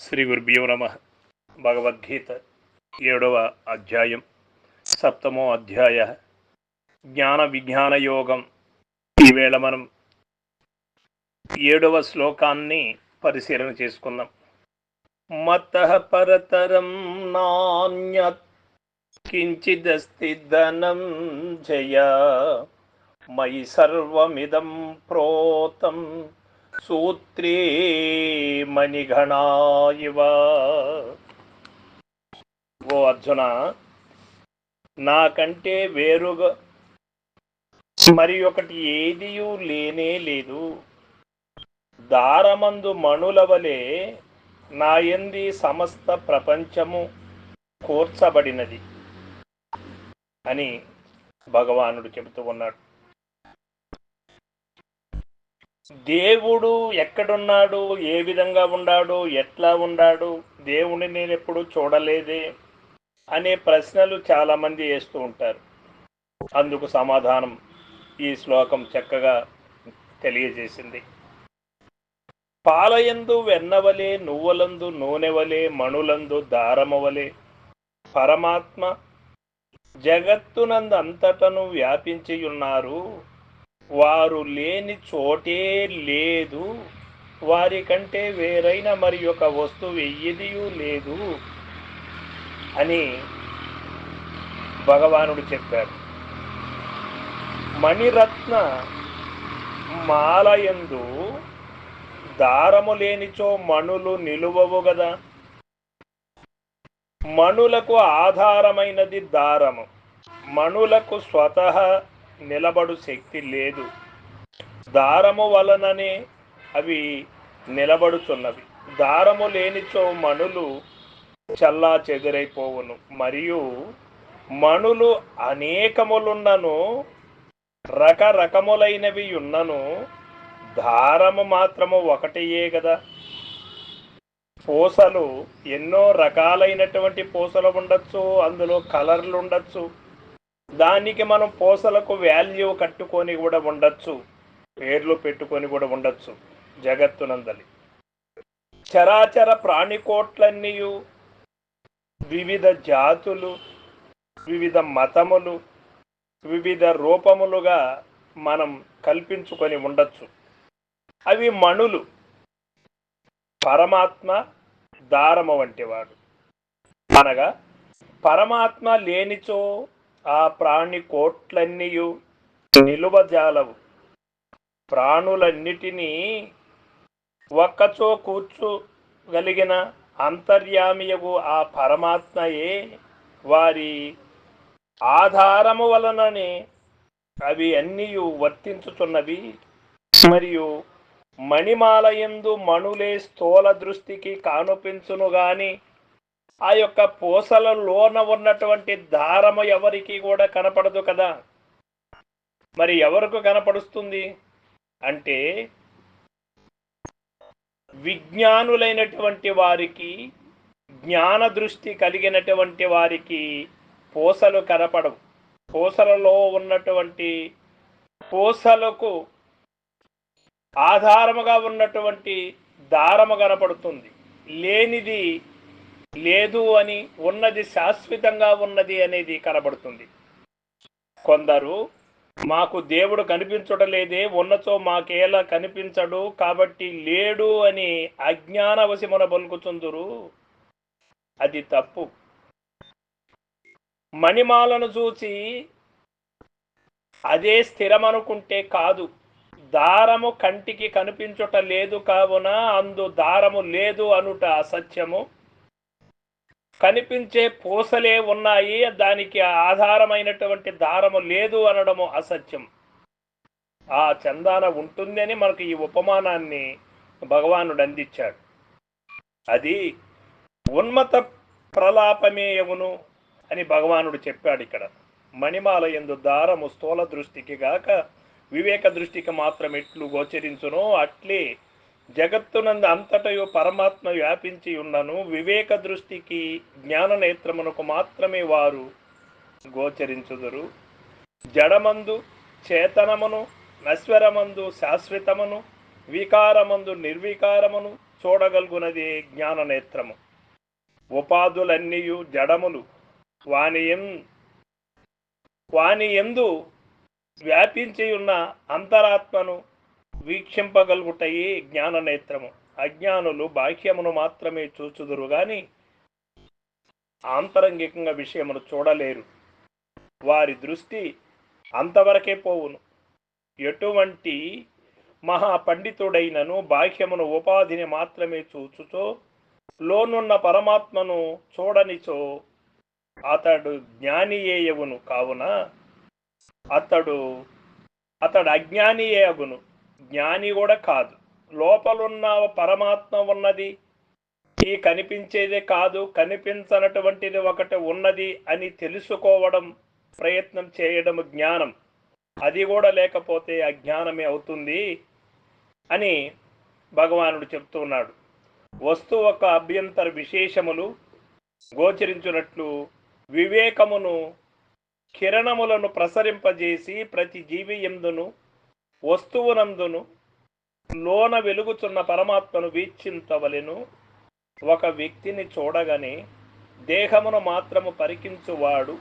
శ్రీ గురుభ్యో నమ. భగవద్గీత ఏడవ అధ్యాయం సప్తమో అధ్యాయ. జ్ఞాన విజ్ఞాన యోగం. ఈవేళ మనం ఏడవ శ్లోకాన్ని పరిశీలన చేసుకుందాం. మత పరతరం నాణ్యత్ కించిదస్తి ధనం జయ. మయి సర్వమిదం ప్రోతం సూత్రే మణిగణా ఇవ. ఓ అర్జున నాకంటే వేరుగా మరి ఒకటి ఏదియూ లేనే లేదు. దారమందు మణుల వలె నాయంది సమస్త ప్రపంచము కూర్చబడినది అని భగవానుడు చెబుతూ ఉన్నాడు. దేవుడు ఎక్కడున్నాడు? ఏ విధంగా ఉన్నాడు ఎట్లా ఉన్నాడు దేవుని నేను ఎప్పుడు చూడలేదే అనే ప్రశ్నలు చాలామంది వేస్తూ ఉంటారు. అందుకు సమాధానం ఈ శ్లోకం చక్కగా తెలియజేసింది. పాలయందు వెన్నవలే నువ్వులందు నూనెవలే మణులందు దారమవలే. పరమాత్మ జగత్తునందు అంతటను వ్యాపించి ఉన్నారు వారు లేని చోటే లేదు. వారి కంటే వేరైన మరి యొక్క వస్తువు ఎయ్యదియూ లేదు అని భగవానుడు చెప్పారు మణిరత్న మాలయందు దారము లేనిచో మణులు నిలువవు కదా మణులకు ఆధారమైనది దారము. మణులకు స్వతహ నిలబడు శక్తి లేదు. దారము వలననే అవి నిలబడుచున్నవి. దారము లేనిచో మణులు చల్లా చెదురైపోవును. మరియు మణులు అనేకములున్నను రకరకములైనవి ఉన్నను దారము మాత్రము ఒకటియే కదా పూసలు ఎన్నో రకాలైనటువంటి పూసలు ఉండొచ్చు అందులో కలర్లు ఉండొచ్చు. దానికి మనం పూసలకు వాల్యూ కట్టుకొని కూడా ఉండొచ్చు. పేర్లు పెట్టుకొని కూడా ఉండొచ్చు. జగత్తునందలి చరాచర ప్రాణికోట్లన్నీ వివిధ జాతులు వివిధ మతములు వివిధ రూపములుగా మనం కల్పించుకొని ఉండొచ్చు. అవి మణులు. పరమాత్మ దారము వంటివాడు. అనగా పరమాత్మ లేనిచో ఆ ప్రాణి కోట్లన్నీయు నిలువజాలవు. ప్రాణులన్నిటినీ ఒక్కచో కూర్చోగలిగిన అంతర్యామియగు ఆ పరమాత్మయే. వారి ఆధారము వలననే అవి అన్నీ వర్తించుతున్నవి. మరియు మణిమాలయందు మణులే స్థూల దృష్టికి కానుపించును గాని ఆ యొక్క పూసలలోన ఉన్నటువంటి దారము ఎవరికి కూడా కనపడదు కదా? మరి ఎవరికి కనపడుస్తుంది? అంటే విజ్ఞానులైనటువంటి వారికి జ్ఞాన దృష్టి కలిగినటువంటి వారికి పూసలు కనపడవు. పూసలలో ఉన్నటువంటి పూసలకు ఆధారముగా ఉన్నటువంటి దారము కనపడుతుంది. లేనిది లేదు అని ఉన్నది శాశ్వతంగా ఉన్నది అనేది కనబడుతుంది. కొందరు మాకు దేవుడు కనిపించడలేదే ఉన్నచో మాకేలా కనిపించడు కాబట్టి లేడు అని అజ్ఞానవశమున పలుకుచుందురు. అది తప్పు. మణిమాలను చూసి అదే స్థిరమనుకుంటే కాదు. దారము కంటికి కనిపించుట లేదు కావున అందు దారము లేదు అనుట అసత్యము. కనిపించే పూసలే ఉన్నాయి దానికి ఆధారమైనటువంటి దారము లేదు అనడము అసత్యం. ఆ చందాన ఉంటుందని మనకు ఈ ఉపమానాన్ని భగవానుడు అందించాడు. అది ఉన్మత ప్రలాపమేయమును అని భగవానుడు చెప్పాడు ఇక్కడ. మణిమాల ఎందు దారము స్థూల దృష్టికి గాక వివేక దృష్టికి మాత్రం ఎట్లు గోచరించునో అట్లే జగత్తునందు అంతటయు పరమాత్మ వ్యాపించి ఉన్నను వివేక దృష్టికి జ్ఞాన నేత్రమునకు మాత్రమే వారు గోచరించుదురు. జడమందు చేతనమును నశ్వరమందు శాశ్వతమును వికారమందు నిర్వికారమును చూడగలుగునది జ్ఞాననేత్రము ఉపాధులన్నీయు జడములు. వాని ఎన్ వాని ఎందు వ్యాపించి ఉన్న అంతరాత్మను వీక్షింపగలుగుతాయి జ్ఞాన నేత్రము అజ్ఞానులు బాహ్యమును మాత్రమే చూచుదురు గాని ఆంతరంగికంగా విషయమును చూడలేరు. వారి దృష్టి అంతవరకే పోవును. ఎటువంటి మహాపండితుడైనను బాహ్యమును ఉపాధిని మాత్రమే చూచుచో లోనున్న పరమాత్మను చూడనిచో అతడు జ్ఞానియేయవును కావున అతడు అతడు అజ్ఞానియే అగును. జ్ఞాని కూడా కాదు. లోపలున్న పరమాత్మ ఉన్నది. ఈ కనిపించేదే కాదు. కనిపించనటువంటిది ఒకటి ఉన్నది అని తెలుసుకోవడం ప్రయత్నం చేయడం జ్ఞానం. అది కూడా లేకపోతే అజ్ఞానమే అవుతుంది అని భగవానుడు చెప్తున్నాడు వస్తువు ఒక అభ్యంతర విశేషములు గోచరించున్నట్లు వివేకమును కిరణములను ప్రసరింపజేసి ప్రతి జీవి ఎందును వస్తువునందును లోన వెలుగుచున్న పరమాత్మను వీక్షించవలెను. ఒక వ్యక్తిని చూడగానే దేహమును మాత్రము పరికించువాడు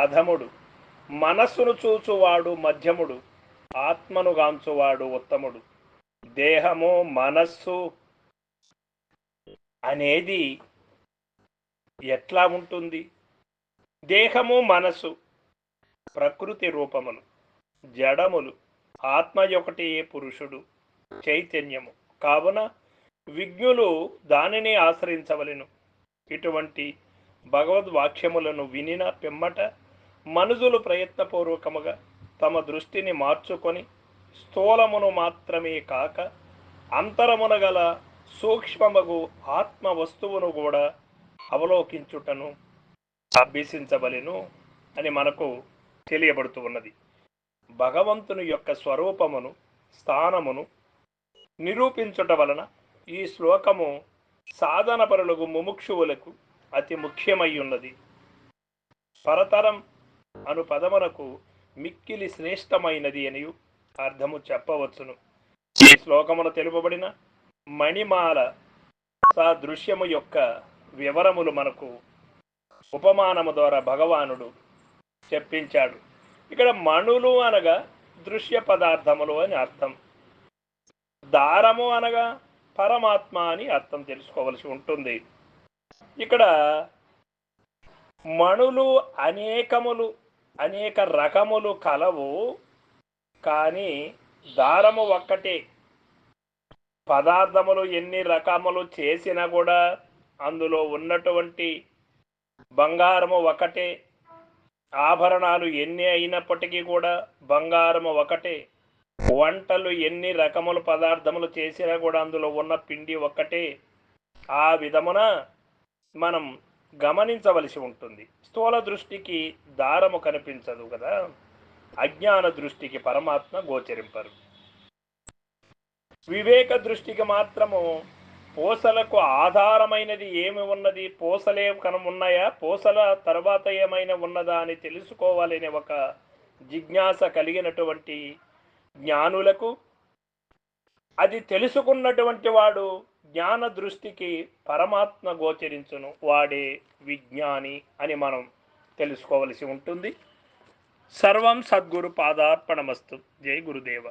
అధముడు. మనస్సును చూచువాడు మధ్యముడు. ఆత్మను గాంచువాడు ఉత్తముడు. దేహము మనస్సు అనేది ఎట్లా ఉంటుంది? దేహము మనసు ప్రకృతి రూపములు. జడములు ఆత్మ ఒకటి పురుషుడు చైతన్యము. కావున విజ్ఞులు దానిని ఆశ్రయించవలను. ఇటువంటి భగవద్వాక్యములను వినిన పిమ్మట మనుజులు ప్రయత్నపూర్వకముగా తమ దృష్టిని మార్చుకొని స్థూలమును మాత్రమే కాక అంతరమున గల సూక్ష్మమగు ఆత్మ వస్తువును కూడా అవలోకించుటను అభ్యసించవలెను అని మనకు తెలియబడుతూ ఉన్నది. భగవంతుని యొక్క స్వరూపమును స్థానమును నిరూపించుట వలన ఈ శ్లోకము సాధన పరులకు ముముక్షువులకు అతి ముఖ్యమై ఉన్నది పరతరం అను పదమునకు మిక్కిలి శ్రేష్టమైనది అని అర్థము చెప్పవచ్చును. ఈ శ్లోకమున తెలుపబడిన మణిమాల దృశ్యము యొక్క వివరములు మనకు ఉపమానము ద్వారా భగవానుడు చెప్పించాడు. ఇక్కడ మణులు అనగా దృశ్య పదార్థములు అని అర్థం. దారము అనగా పరమాత్మ అని అర్థం తెలుసుకోవలసి ఉంటుంది. ఇక్కడ మణులు అనేకములు అనేక రకములు కలవు కానీ దారము ఒక్కటే. పదార్థములు ఎన్ని రకములు చేసినా కూడా అందులో ఉన్నటువంటి బంగారము ఒకటే ఆభరణాలు ఎన్ని అయినప్పటికీ కూడా బంగారము ఒకటే. వంటలు ఎన్ని రకముల పదార్థములు చేసినా కూడా అందులో ఉన్న పిండి ఒక్కటే. ఆ విధమున మనం గమనించవలసి ఉంటుంది. స్థూల దృష్టికి దారము కనిపించదు కదా. అజ్ఞాన దృష్టికి పరమాత్మ గోచరింపరు. వివేక దృష్టికి మాత్రము పూసలకు ఆధారమైనది ఏమి ఉన్నది? పూసలే కనుమున్నాయా? పూసల తర్వాత ఏమైనా ఉన్నదా అని తెలుసుకోవాలనే ఒక జిజ్ఞాస కలిగినటువంటి జ్ఞానులకు అది తెలుసుకున్నటువంటి వాడు జ్ఞాన దృష్టికి పరమాత్మ గోచరించును. వాడే విజ్ఞాని అని మనం తెలుసుకోవలసి ఉంటుంది. సర్వం సద్గురు పాదార్పణమస్తు. జై గురుదేవ.